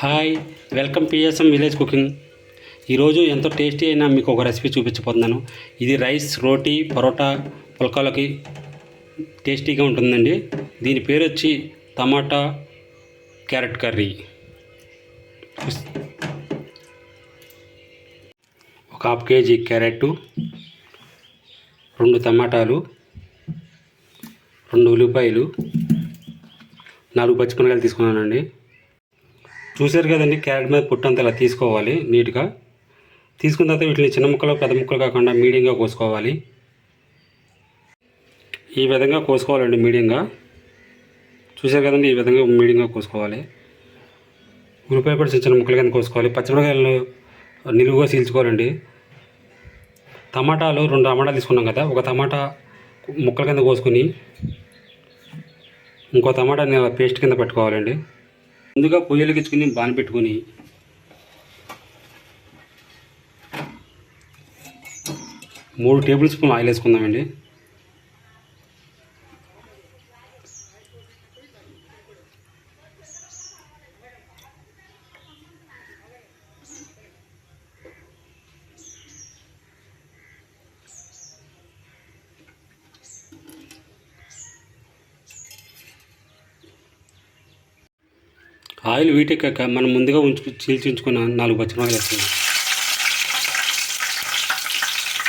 Hi welcome PSM village cooking. ఈరోజు ఎంతో tasty అయినా మీకు ఒక రెసిపీ చూపించబోతున్నాను. ఇది రైస్ రోటీ పరోటా పుల్కాలకి టేస్టీగా ఉంటుందండి. దీని పేరు వచ్చి టమాటా క్యారెట్ కర్రీ. ఒక హాఫ్ కేజీ క్యారెట్ రెండు టమాటాలు రెండు ఉల్లిపాయలు నాలుగు పచ్చిమిరకాయలు తీసుకున్నానండి. చూశారు కదండి క్యారెట్ మీద పుట్టంత ఇలా తీసుకోవాలి నీట్గా. తీసుకున్న తర్వాత వీటిని చిన్న ముక్కలు పెద్ద ముక్కలు కాకుండా మీడియంగా కోసుకోవాలి. ఈ విధంగా కోసుకోవాలండి మీడియంగా. చూశారు కదండి ఈ విధంగా మీడియంగా కోసుకోవాలి. ఉల్లిపాయ కూడా చిన్న చిన్న ముక్కలు కింద కోసుకోవాలి. పచ్చిమిరకాయలు నిలువుగా చీల్చుకోవాలండి టమాటాలు రెండు టమాటాలు తీసుకున్నాం కదా ఒక టమాటా ముక్కల కింద కోసుకుని ఇంకో టమాటాని పేస్ట్ కింద పెట్టుకోవాలండి. ముందుగా పొయ్యిలు ఇచ్చుకుని బాని పెట్టుకుని మూడు టేబుల్ స్పూన్ ఆయిల్ వేసుకుందామండి. ఆయిల్ వీటెక్కాక మనం ముందుగా ఉంచు చీల్చుకున్న నాలుగు పచ్చిమిరపకాయలు వేసుకుందాం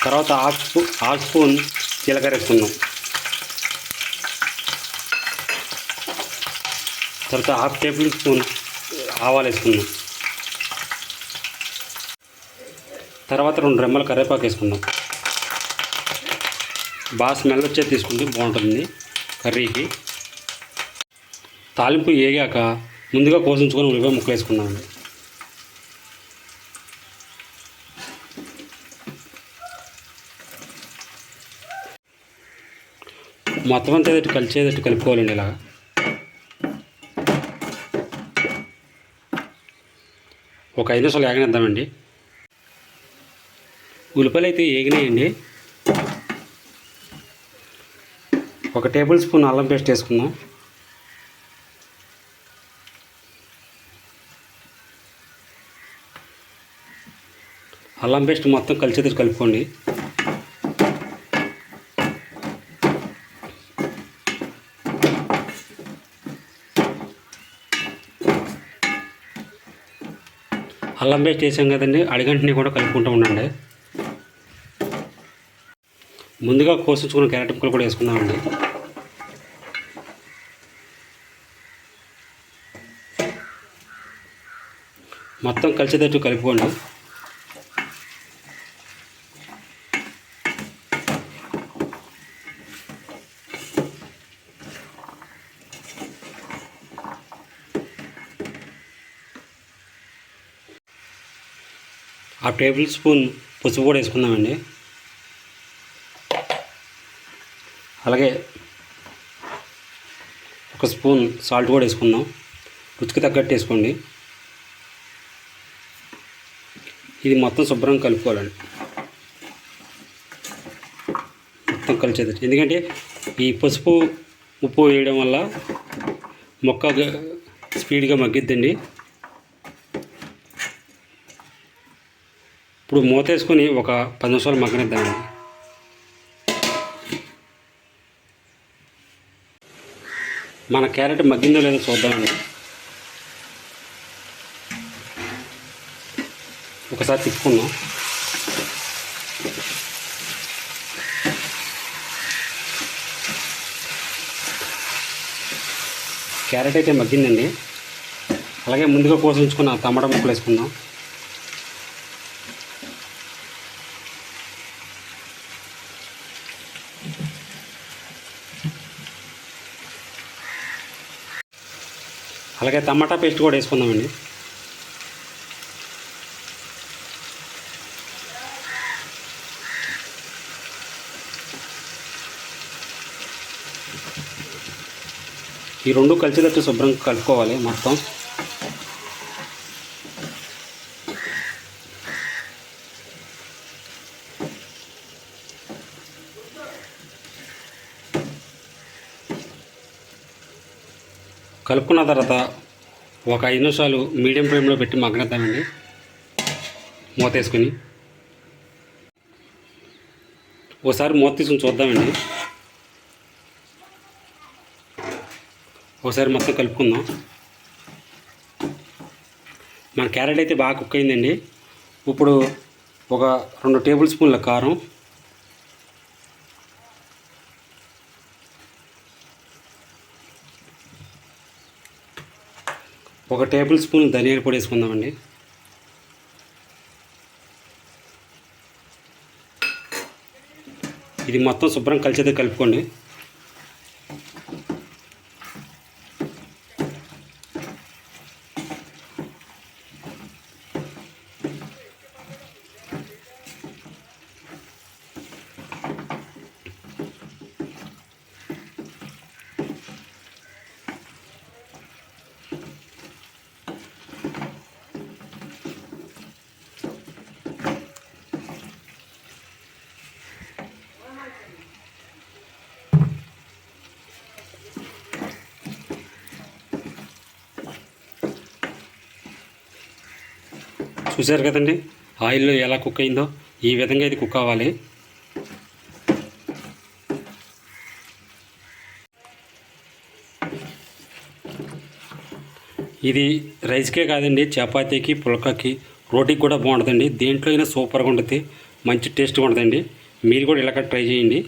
తర్వాత హాఫ్ స్పూ హాఫ్ స్పూన్ జీలకర్ర వేసుకుందాం. తర్వాత హాఫ్ టేబుల్ స్పూన్ ఆవాలు వేసుకుందాం. తర్వాత రెండు రెమ్మల కరివేపాకు వేసుకుందాం. బాగా స్మెల్ వచ్చేది తీసుకుంటే బాగుంటుంది కర్రీకి. తాలింపు వేగాక ముందుగా కోసించుకొని ఉల్లిపాయ ముక్కలు వేసుకున్నామండి మొత్తం అంతా ఇటు కలిసేటట్టు కలుపుకోవాలండి ఇలా ఒక ఐదు నిమిషాలు ఏగనిద్దామండి. ఉల్లిపాయలు అయితే ఏగినాయండి. ఒక టేబుల్ స్పూన్ అల్లం పేస్ట్ వేసుకుందాం. అల్లం పేస్ట్ మొత్తం కలిసేది కలుపుకోండి. అల్లం పేస్ట్ వేసాం కదండి అడిగంటిని కూడా కలుపుకుంటూ ఉండండి. ముందుగా కోసించుకున్న క్యారెట్ ముక్కలు కూడా వేసుకుందామండి. మొత్తం కలిసేటట్టు కలుపుకోండి. ఆ టేబుల్ స్పూన్ పసుపు కూడా వేసుకుందామండి. అలాగే ఒక స్పూన్ సాల్ట్ కూడా వేసుకుందాం. రుచికి తగ్గట్టు వేసుకోండి. ఇది మొత్తం శుభ్రంగా కలుపుకోవాలండి. మొత్తం కలిసేది ఎందుకంటే ఈ పసుపు ఉప్పు వేయడం వల్ల మొక్క స్పీడ్గా మగ్గిద్దండి. ఇప్పుడు మూత వేసుకొని ఒక పది నిమిషాలు మగ్గనిద్దామండి మన క్యారెట్ మగ్గిందో లేదో చూద్దామండి ఒకసారి తిప్పుకుందాం. క్యారెట్ అయితే మగ్గిందండి. అలాగే ముందుగా కోసి ఉంచుకున్న టమాటా ముక్కలు వేసుకుందాం. అలాగే టమాటా పేస్ట్ కూడా వేసుకుందామండి. ఈ రెండు కలిసేటట్టు శుభ్రంగా కలుపుకోవాలి మొత్తం. కలుపుకున్న తర్వాత ఒక ఐదు నిమిషాలు మీడియం ఫ్లేమ్లో పెట్టి మగ్గనిద్దామండి. మూత వేసుకుని. ఒకసారి మూత తీసుకుని చూద్దామండి. ఒకసారి మొత్తం కలుపుకుందాం. మన క్యారెట్ అయితే బాగా కుక్ అయిందండి. ఇప్పుడు ఒక రెండు టేబుల్ స్పూన్ల కారం ఒక టేబుల్ స్పూన్ ధనియాల పొడి వేసుకుందామండి. ఇది మొత్తం శుభ్రం కలిసేది కలుపుకోండి. చూశారు కదండి. ఆయిల్లో ఎలా కుక్ అయిందో ఈ విధంగా ఇది కుక్ అవ్వాలి. ఇది రైస్కే కాదండి చపాతీకి పుల్కాకి రోటీకి కూడా బాగుంటుందండి. దేంట్లో అయినా సూపర్గా ఉంటుంది మంచి టేస్ట్గా ఉంటుందండి. మీరు కూడా ఇలా ట్రై చేయండి.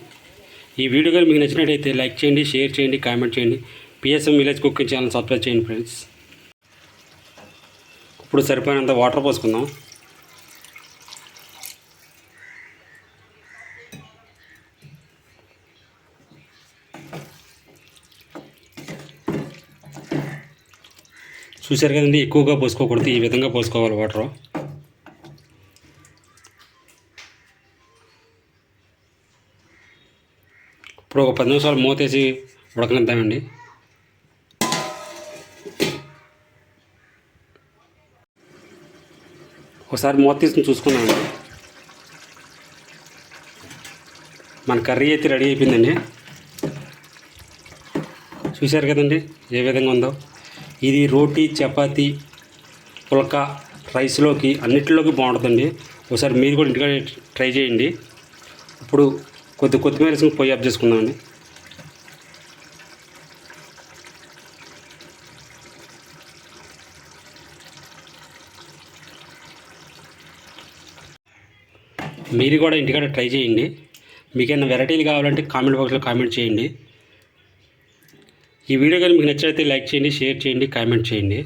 ఈ వీడియో కానీ మీకు నచ్చినట్టయితే లైక్ చేయండి షేర్ చేయండి కామెంట్ చేయండి. PSM village cooking channel subscribe చేయండి ఫ్రెండ్స్. ఇప్పుడు సరిపోయినంత వాటర్ పోసుకుందాం. చూశారు కదండి ఎక్కువగా పోసుకోకూడదు ఈ విధంగా పోసుకోవాలి వాటర్. ఇప్పుడు ఒక పది నిమిషాలు మూతేసి ఉడకనిద్దామండి. ఒకసారి మూత తీసుకుని చూసుకున్నాను మన కర్రీ అయితే రెడీ అయిపోయిందండి. చూశారు కదండి ఏ విధంగా ఉందో. ఇది రోటీ చపాతీ పుల్కా రైస్లోకి అన్నిటిలోకి బాగుంటుందండి. ఒకసారి మీరు కూడా ఇంటికాడ ట్రై చేయండి. ఇప్పుడు కొద్ది కొత్తిమీర వేసుకుని పొయ్యి ఆఫ్ చేసుకుందామండి మీరు కూడా ఇంటికాడ ట్రై చేయండి. మీకేమైనా వెరైటీలు కావాలంటే కామెంట్ బాక్స్లో కామెంట్ చేయండి. ఈ వీడియో కానీ మీకు నచ్చినట్లయితే లైక్ చేయండి షేర్ చేయండి కామెంట్ చేయండి.